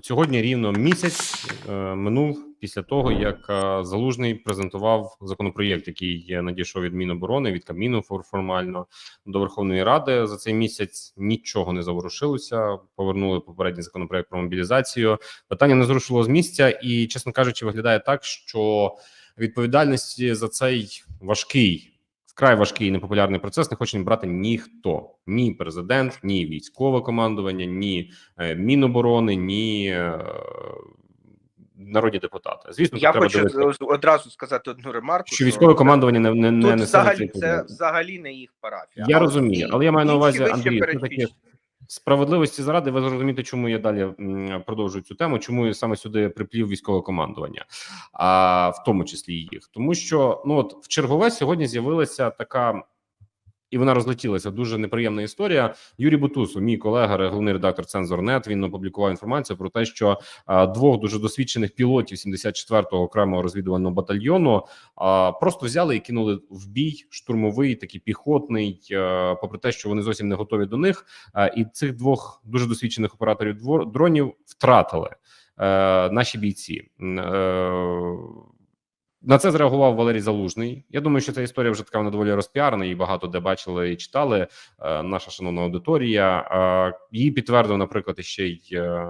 От сьогодні рівно місяць е, минув після того, як е, Залужний презентував законопроєкт, який е, надійшов від Міноборони, від Кабміну фор- формально до Верховної Ради. За цей місяць нічого не заворушилося. Повернули попередній законопроєкт про мобілізацію. Питання не зрушило з місця, і чесно кажучи, виглядає так, що відповідальності за цей важкий. Вкрай важкий і непопулярний процес не хоче брати ніхто, ні президент, ні військове командування, ні е, Міноборони, ні е, народні депутати. Звісно, Я хочу дивитися, одразу сказати одну ремарку. що військове командування не, не, не взагалі це взагалі не їх парафія. Я розумію, але я маю на увазі, Андрій, все-таки перечислені. Справедливості заради, ви зрозумієте, чому я далі продовжую цю тему, чому я саме сюди приплів військове командування, а в тому числі їх, тому що ну от в чергове сьогодні з'явилася така. І вона розлетілася. Дуже неприємна історія. Юрій Бутусов, мій колега, головний редактор Цензорнет. Він опублікував інформацію про те, що а, двох дуже досвідчених пілотів 74-го окремого розвідувального батальйону а, просто взяли і кинули в бій штурмовий, такий піхотний, е, попри те, що вони зовсім не готові до них. Е, і цих двох дуже досвідчених операторів дронів втратили е, наші бійці. На це зреагував Валерій Залужний. Я думаю, що ця історія вже така вона доволі розпіарена, і багато де бачили і читали. Е, наша шановна аудиторія. Е, її підтвердив, наприклад, ще й е,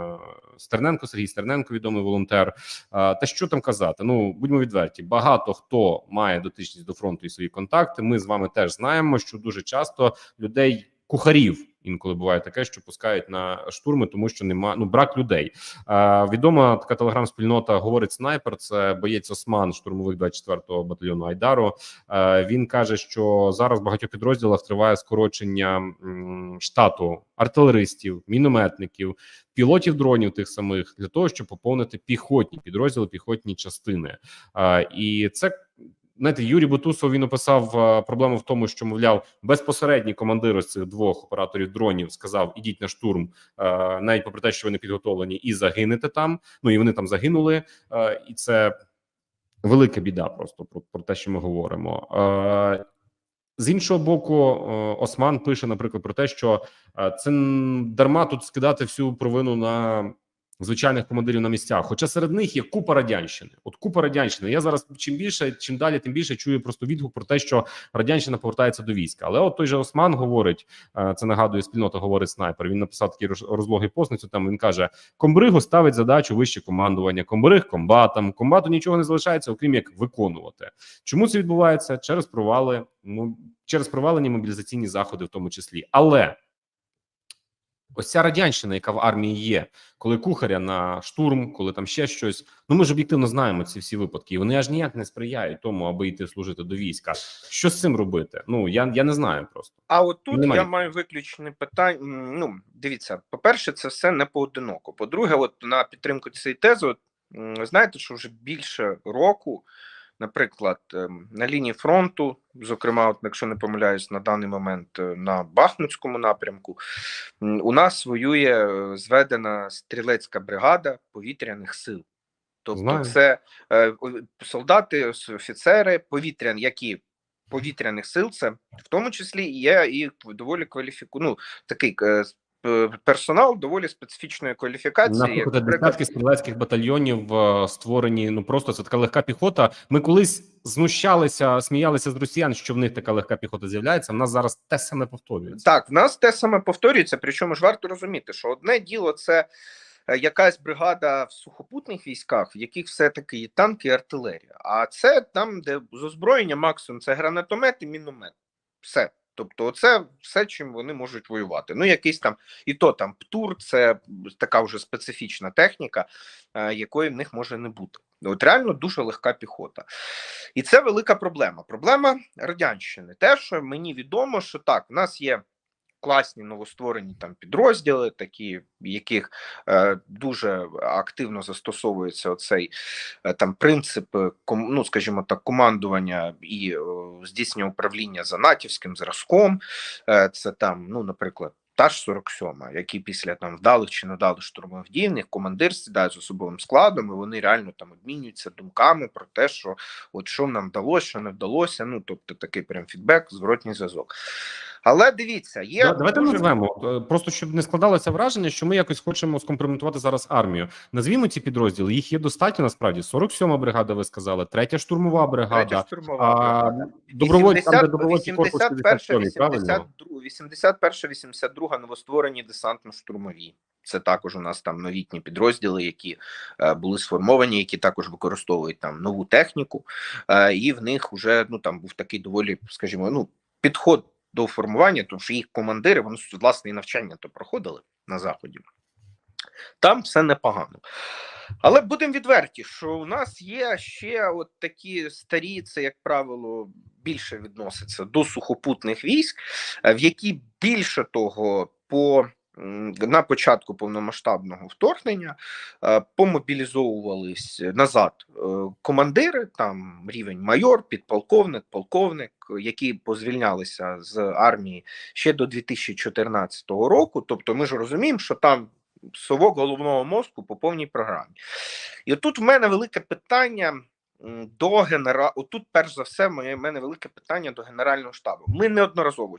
Стерненко, Сергій Стерненко, відомий волонтер. Та що там казати? Ну будьмо відверті. Багато хто має дотичність до фронту і свої контакти. Ми з вами теж знаємо, що дуже часто людей кухарів. Інколи буває таке, що пускають на штурми, тому що нема ну брак людей. Е, відома така телеграм-спільнота говорить снайпер. Це боєць Осман штурмових 24-го батальйону Айдару. Е, він каже, що зараз в багатьох підрозділах триває скорочення м, штату артилеристів, мінометників, пілотів дронів тих самих для того, щоб поповнити піхотні підрозділи, піхотні частини. Е, і це знаєте, Юрій Бутусов він описав е, проблему в тому, що мовляв безпосередній командир із цих двох операторів дронів сказав: ідіть на штурм, е, навіть попри те, що ви не підготовлені, і загинете там. Ну і вони там загинули, е, і це велика біда. Просто про, про те, що ми говоримо. З іншого боку, Осман пише, наприклад, про те, що це дарма тут скидати всю провину на звичайних командирів на місцях. Хоча серед них є купа радянщини. От купа радянщини. Я зараз чим більше, чим далі, тим більше чую просто відгук про те, що радянщина повертається до війська. Але от той же Осман говорить, е, це нагадує спільнота, говорить снайпер. Він написав такий роз- розлогий пост на цю тему. Він каже: Комбригу ставить задачу вище командування, комбриг комбатам. Комбату нічого не залишається, окрім як виконувати. Чому це відбувається? Через провали, ну через провалені мобілізаційні заходи, в тому числі. Але ось ця радянщина, яка в армії є, коли кухаря на штурм, коли там ще щось. Ну ми ж об'єктивно знаємо ці всі випадки. і Вони аж ніяк не сприяють тому, аби йти служити до війська. Що з цим робити? Ну я, я не знаю просто. А от тут Немає. я маю виключне питання. Ну, дивіться, по-перше, це все не поодиноко. По-друге, от на підтримку цієї тези, от, знаєте, що вже більше року, наприклад, ем, на лінії фронту, зокрема, от, якщо не помиляюсь, на даний момент е, на Бахмутському напрямку, у нас воює е, зведена стрілецька бригада повітряних сил. Тобто, Знаю. це е, солдати, офіцери повітряні, які повітряних сил, це в тому числі є і доволі кваліфіку... ну, такий персонал доволі специфічної кваліфікації. наприклад, десятки стрілецьких батальйонів е, створені. Ну просто це така легка піхота. Ми колись знущалися, сміялися з росіян, що в них така легка піхота з'являється. В нас зараз те саме повторюється. Так, в нас те саме повторюється. Причому ж варто розуміти, що одне діло це е, якась бригада в сухопутних військах, в яких все-таки є танки і артилерія. А це там, де з озброєння максимум це гранатомет і міномет. Все. Тобто, це все, чим вони можуть воювати. Ну, якийсь там, і то там птур, це така вже специфічна техніка, е, якої в них може не бути. От реально дуже легка піхота. І це велика проблема. Проблема радянщини. Те, що мені відомо, що так, в нас є класні новостворені там підрозділи, такі, яких е, дуже активно застосовується оцей е, там принцип, е, ком, ну скажімо так, командування і е, здійснення управління за натівським зразком. Е, це там, ну, наприклад. Та ж 47, які після там вдалих чи невдалих штурмових дій, в них командир сідає з особовим складом, і вони реально там обмінюються думками про те, що от що нам вдалося, що не вдалося. Ну тобто такий прям фідбек, зворотній зв'язок. Але дивіться, є Да- Давайте дуже- назвемо е, просто щоб не складалося враження, що ми якось хочемо скомпрометувати зараз армію. Назвімо ці підрозділи. Їх є достатньо насправді. 47-ма бригада. Ви сказали, третя штурмова бригада. третя штурмова А бригада. добровольці там, 80, добровольці корпус 81, 57, правильно? 82, 81, 82 новостворені десантно-штурмові. Це також у нас там новітні підрозділи, які е, були сформовані, які також використовують там нову техніку, е, і в них вже ну там був такий доволі, скажімо, ну підход до формування, тому що їх командири вони власне і навчання то проходили на заході. Там все непогано. Але будемо відверті, що у нас є ще от такі старі, це, як правило, більше відноситься до сухопутних військ, е, в які більше того, по на початку повномасштабного вторгнення е, помобілізовувались назад е, командири, там рівень майор, підполковник, полковник, які позвільнялися з армії ще до 2014 року. Тобто, ми ж розуміємо, що там совок головного мозку по повній програмі. І отут в мене велике питання до генера... Отут, перш за все, моє мене велике питання до Генерального штабу. Ми неодноразово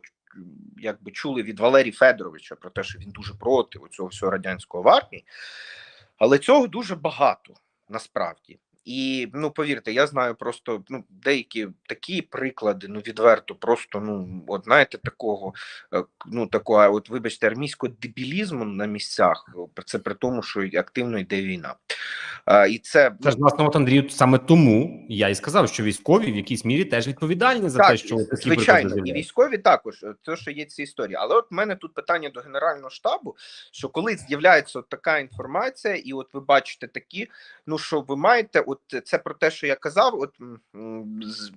якби чули від Валерія Федоровича про те, що він дуже проти цього всього радянського в армії, але цього дуже багато насправді. І ну повірте, я знаю просто ну деякі такі приклади, ну відверто, просто ну от знаєте, такого е, ну такого, от вибачте, армійського дебілізму на місцях. Це при тому, що активно йде війна. А, і це Це ж власне, от Андрію, саме тому я і сказав, що військові в якійсь мірі теж відповідальні за так, те, що такі звичайно, і військові також е, те, що є ці історії. Але от в мене тут питання до генерального штабу: що коли з'являється така інформація, і от ви бачите такі, ну що ви маєте, от це про те, що я казав. От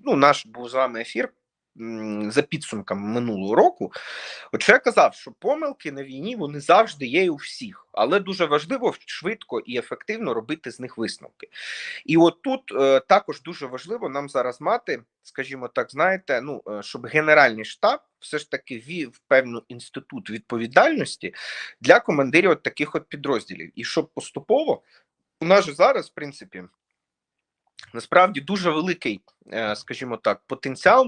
ну, наш був з вами ефір. За підсумками минулого року, от що я казав, що помилки на війні вони завжди є у всіх, але дуже важливо швидко і ефективно робити з них висновки. І от тут е, також дуже важливо нам зараз мати, скажімо так, знаєте, ну е, щоб Генеральний штаб все ж таки вів певну інститут відповідальності для командирів от таких от підрозділів, і щоб поступово у нас же зараз, в принципі. Насправді дуже великий, е, скажімо так, потенціал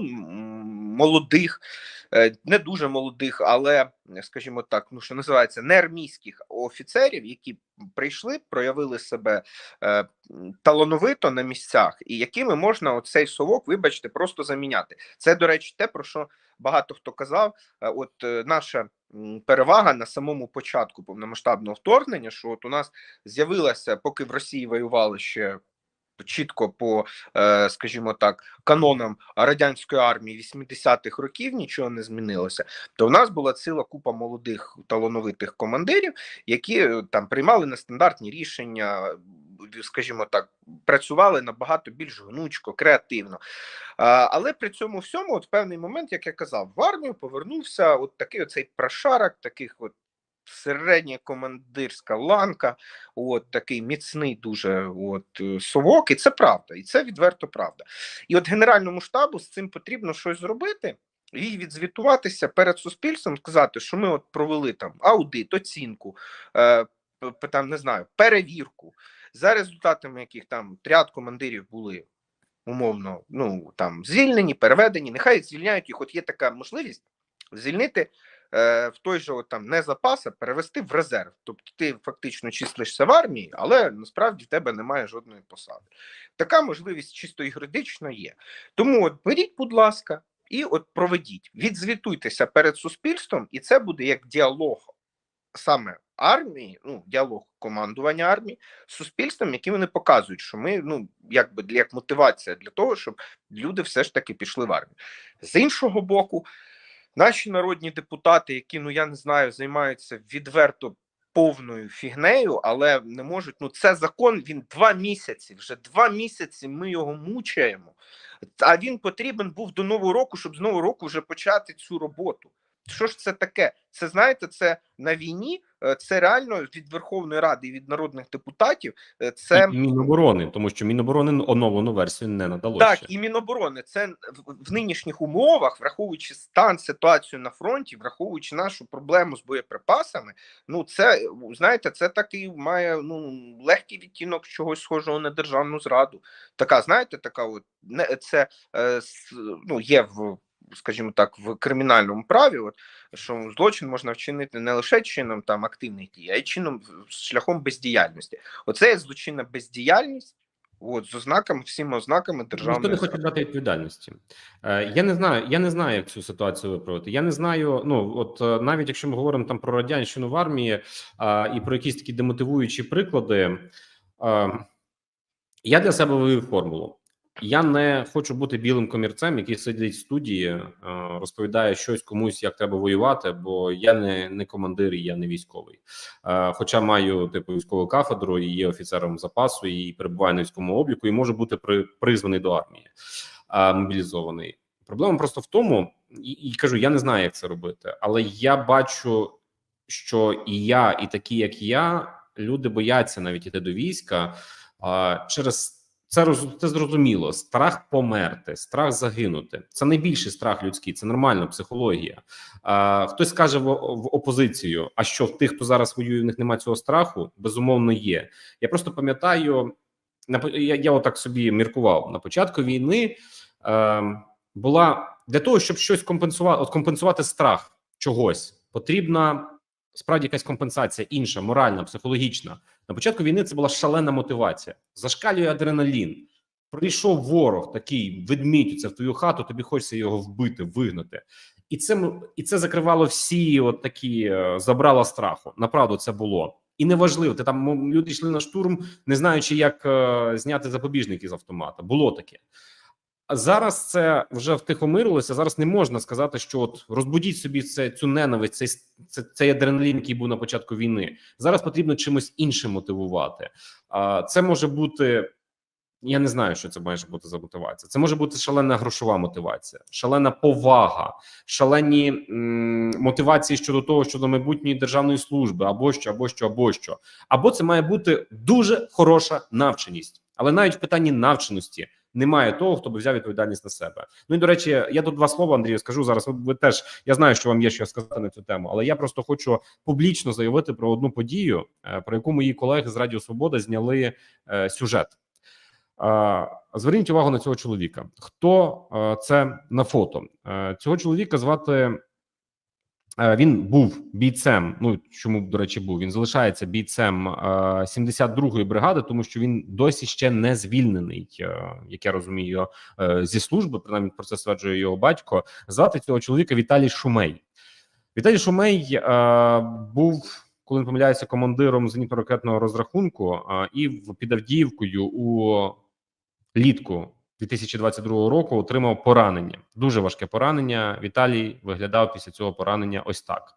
молодих, е, не дуже молодих, але скажімо так, ну що називається не армійських офіцерів, які прийшли, проявили себе е, талановито на місцях, і якими можна оцей совок, вибачте, просто заміняти. Це, до речі, те про що багато хто казав. От наша перевага на самому початку повномасштабного вторгнення, що от у нас з'явилася, поки в Росії воювали ще чітко по, е, скажімо так, канонам радянської армії 80-х років нічого не змінилося. То в нас була ціла купа молодих талановитих командирів, які е, там приймали нестандартні рішення, е, скажімо так, працювали набагато більш гнучко, креативно. Але при цьому всьому, от в певний момент, як я казав, в армію повернувся от такий оцей прошарок, таких от середня командирська ланка, от такий міцний дуже от е, совок, і це правда, і це відверто правда. І от Генеральному штабу з цим потрібно щось зробити. І відзвітуватися перед суспільством, сказати, що ми от провели там аудит, оцінку, е, там не знаю, перевірку, за результатами яких там ряд командирів були умовно, ну там звільнені, переведені. Нехай звільняють їх. От є така можливість звільнити в той же от, там не запас, а перевести в резерв. Тобто ти фактично числишся в армії, але насправді в тебе немає жодної посади. Така можливість чисто юридично є. Тому от беріть, будь ласка, і от проведіть, відзвітуйтеся перед суспільством, і це буде як діалог саме армії, ну діалог командування армії з суспільством, яким вони показують, що ми ну якби як мотивація для того, щоб люди все ж таки пішли в армію. З іншого боку, наші народні депутати, які ну я не знаю, займаються відверто. Повною фігнею, але не можуть. Ну, це закон. Він два місяці. Вже два місяці ми його мучаємо. А він потрібен був до нового року, щоб з нового року вже почати цю роботу. Що ж це таке? Це знаєте, це на війні. е, Це реально від Верховної Ради і від народних депутатів. е, Це І Міноборони, тому що Міноборони оновлену версію не надало так, ще. і Міноборони. Це в, нинішніх умовах, враховуючи стан ситуацію на фронті, враховуючи нашу проблему з боєприпасами. Ну це знаєте, це такий має ну легкий відтінок чогось схожого на державну зраду. Така, знаєте, така от не це е, ну є в. Скажімо так, в кримінальному праві, от, що злочин можна вчинити не лише чином там активних дій, а й чином шляхом бездіяльності. Оце є злочинна бездіяльність. От з ознаками, всіма ознаками Ніхто державної не хоче брати відповідальності. Е, я не знаю. Я не знаю, як цю ситуацію виправити. Я не знаю. Ну от е, навіть якщо ми говоримо там про радянщину в армії е, і про якісь такі демотивуючі приклади, е, я для себе вивів формулу. Я не хочу бути білим комірцем, який сидить в студії, е, розповідає щось комусь, як треба воювати, бо я не, не командир, і я не військовий. Е, Хоча маю типу військову кафедру і є офіцером запасу, і перебуваю на військовому обліку, і можу бути при, призваний до армії, е, мобілізований. Проблема просто в тому, і, і кажу, я не знаю, як це робити, але я бачу, що і я, і такі, як я, люди бояться навіть іти до війська через. Це роз це зрозуміло. Страх померти, страх загинути. Це найбільший страх людський. Це нормальна психологія. А, хтось скаже в, в опозицію: а що в тих, хто зараз воює, в них немає цього страху? Безумовно, є. Я просто пам'ятаю, на я, я отак собі міркував на початку війни. Е, була для того, щоб щось компенсувати, от компенсувати страх чогось, потрібна справді якась компенсація, інша, моральна, психологічна. На початку війни це була шалена мотивація. Зашкалює адреналін. Прийшов ворог, такий ведмідь, це в твою хату. Тобі хочеться його вбити, вигнати, і це і це закривало всі от такі е, забрала страху. Направду це було. І неважливо, ти там люди йшли на штурм, не знаючи, як е, зняти запобіжники з автомата. Було таке. Зараз це вже втихомирилося. Зараз не можна сказати, що от розбудіть собі це цю ненависть, цей це, цей адреналін, який був на початку війни. Зараз потрібно чимось іншим мотивувати. А це може бути. Я не знаю, що це має бути за мотивація. Це може бути шалена грошова мотивація, шалена повага, шалені м, мотивації щодо того, щодо майбутньої державної служби, або що, або що, або що. Або це має бути дуже хороша навченість, але навіть в питанні навченості немає того, хто би взяв відповідальність на себе. Ну і до речі, я тут два слова Андрію скажу зараз. Ви, теж я знаю, що вам є що сказати на цю тему, але я просто хочу публічно заявити про одну подію, е, про яку мої колеги з Радіо Свобода зняли е, сюжет. Зверніть увагу на цього чоловіка. Хто е, це на фото? Цього чоловіка звати. Е, Він був бійцем. Ну чому до речі, був він залишається бійцем е, 72-ї бригади, тому що він досі ще не звільнений, е, як я розумію, е, зі служби. Принаймні про це стверджує його батько. Звати цього чоловіка Віталій Шумей. Віталій Шумей е, був, коли не помиляюся, командиром зенітно-ракетного розрахунку е, і під Авдіївкою у літку 2022 року отримав поранення. Дуже важке поранення. Віталій виглядав після цього поранення ось так.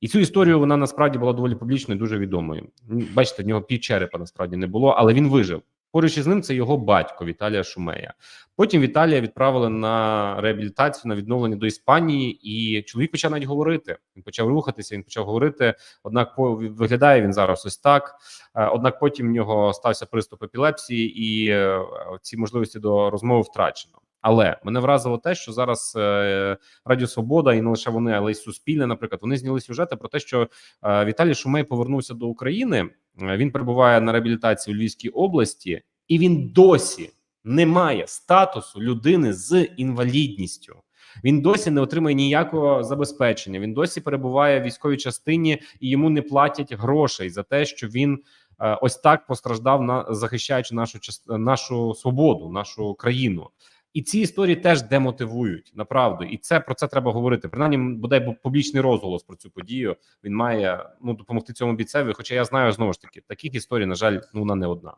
І цю історію вона насправді була доволі публічною, дуже відомою. Бачите, в нього пів черепа насправді не було, але він вижив. Поруч із ним це його батько Віталія Шумея. Потім Віталія відправили на реабілітацію на відновлення до Іспанії, і чоловік почав навіть говорити. Він почав рухатися. Він почав говорити. Однак, виглядає він зараз ось так. Е, Однак, потім в нього стався приступ епілепсії, і е, ці можливості до розмови втрачено. Але мене вразило те, що зараз е, Радіо Свобода і не лише вони, але й Суспільне, наприклад, вони зняли сюжети про те, що Віталій Шумей повернувся до України. Е, Він перебуває на реабілітації у Львівській області, і він досі не має статусу людини з інвалідністю. Він досі не отримує ніякого забезпечення. Він досі перебуває в військовій частині і йому не платять грошей за те, що він е, ось так постраждав на захищаючи нашу нашу свободу, нашу країну. І ці історії теж демотивують направду, і це про це треба говорити. Принаймні, бодай публічний розголос про цю подію. Він має ну допомогти цьому бійцеві. Хоча я знаю знову ж таки, таких історій, на жаль, ну вона не одна.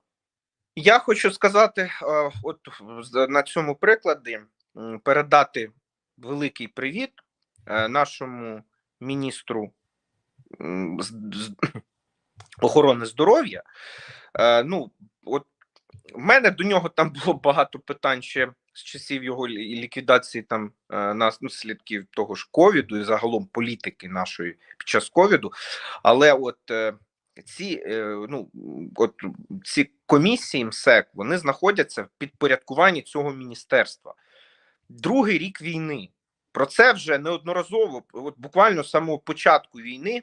Я хочу сказати, е, от на цьому прикладі передати великий привіт е, нашому міністру охорони здоров'я. Е, Ну, от в мене до нього там було багато питань ще з часів його ліквідації там е, наслідків того ж ковіду і загалом політики нашої під час ковіду. Але от е, ці е, ну от ці комісії МСЕК вони знаходяться в підпорядкуванні цього міністерства. Другий рік війни. Про це вже неодноразово, от буквально з самого початку війни,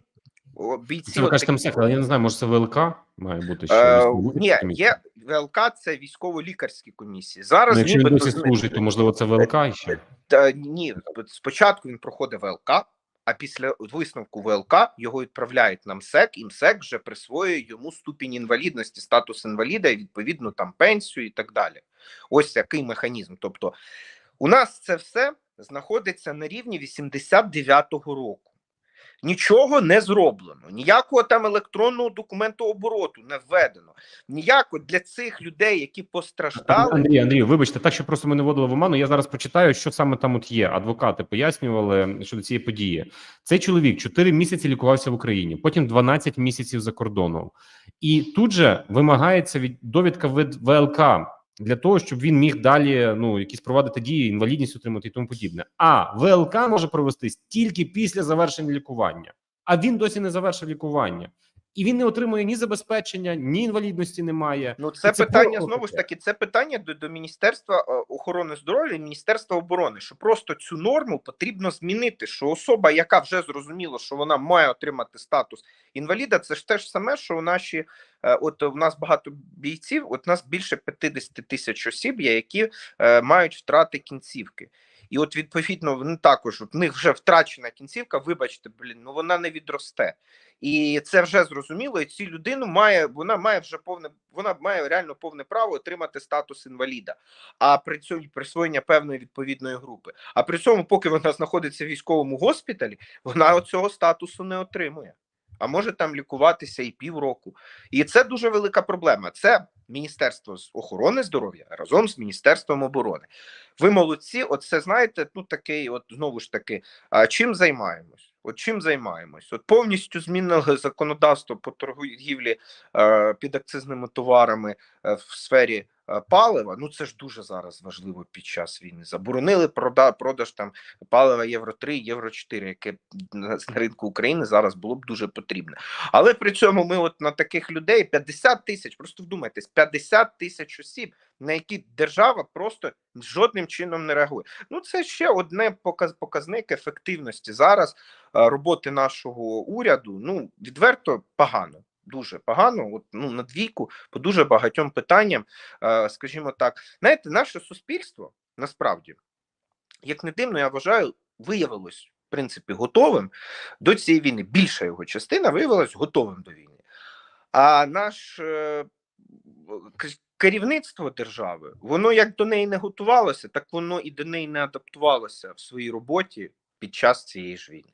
Бійці Це ви кажете МСЕК, але я не знаю, може це ВЛК має бути ще Е, Ні, є ВЛК, це військово-лікарські комісії. Зараз Ну, якщо він досі служить, то можливо це ВЛК ще. Та, ні, спочатку він проходить ВЛК, а після висновку ВЛК його відправляють на МСЕК, і МСЕК вже присвоює йому ступінь інвалідності, статус інваліда і відповідно там пенсію і так далі. Ось який механізм. Тобто, у нас це все знаходиться на рівні 89-го року. Нічого не зроблено, ніякого там електронного документу обороту не введено. Ніяко для цих людей, які постраждали, Андрій, Андрію, вибачте, так що просто ми не вводили в оману. Я зараз прочитаю, що саме там от є. Адвокати пояснювали щодо цієї події. Цей чоловік 4 місяці лікувався в Україні, потім 12 місяців за кордоном, і тут же вимагається від довідка від ВЛК для того, щоб він міг далі ну якісь провадити дії, інвалідність отримати і тому подібне. А ВЛК може провестись тільки після завершення лікування. А він досі не завершив лікування. І він не отримує ні забезпечення, ні інвалідності немає. Ну, це, це питання просто знову ж таки. Це питання до, до Міністерства е, охорони здоров'я і Міністерства оборони. Що просто цю норму потрібно змінити. Що особа, яка вже зрозуміла, що вона має отримати статус інваліда, це ж те ж саме, що у наші е, от у нас багато бійців. От у нас більше 50 тисяч осіб є, які е, мають втрати кінцівки. І от відповідно вони також от в них вже втрачена кінцівка. Вибачте, блін, ну вона не відросте. І це вже зрозуміло. І цю людину має вона має вже повне, вона має реально повне право отримати статус інваліда, а при цьому присвоєння певної відповідної групи. А при цьому, поки вона знаходиться в військовому госпіталі, вона цього статусу не отримує. А може там лікуватися і півроку. І це дуже велика проблема. Це Міністерство охорони здоров'я разом з Міністерством оборони. Ви молодці, от це знаєте, ну такий, от знову ж таки, а чим займаємось? От чим займаємось? От повністю змінили законодавство по торгівлі е, підакцизними товарами е, в сфері палива. Ну це ж дуже зараз важливо під час війни. Заборонили прода, продаж там палива Євро 3, Євро 4, яке на, на ринку України зараз було б дуже потрібне. Але при цьому ми, от на таких людей 50 тисяч, просто вдумайтесь, 50 тисяч осіб, на які держава просто жодним чином не реагує. Ну це ще одне показ, показник ефективності зараз е, роботи нашого уряду. Ну відверто погано. Дуже погано, от ну на двійку по дуже багатьом питанням, е, скажімо так, знаєте, наше суспільство насправді, як не дивно, я вважаю, виявилось в принципі готовим до цієї війни. Більша його частина виявилась готовим до війни. А наш е, керівництво держави, воно як до неї не готувалося, так воно і до неї не адаптувалося в своїй роботі під час цієї ж війни.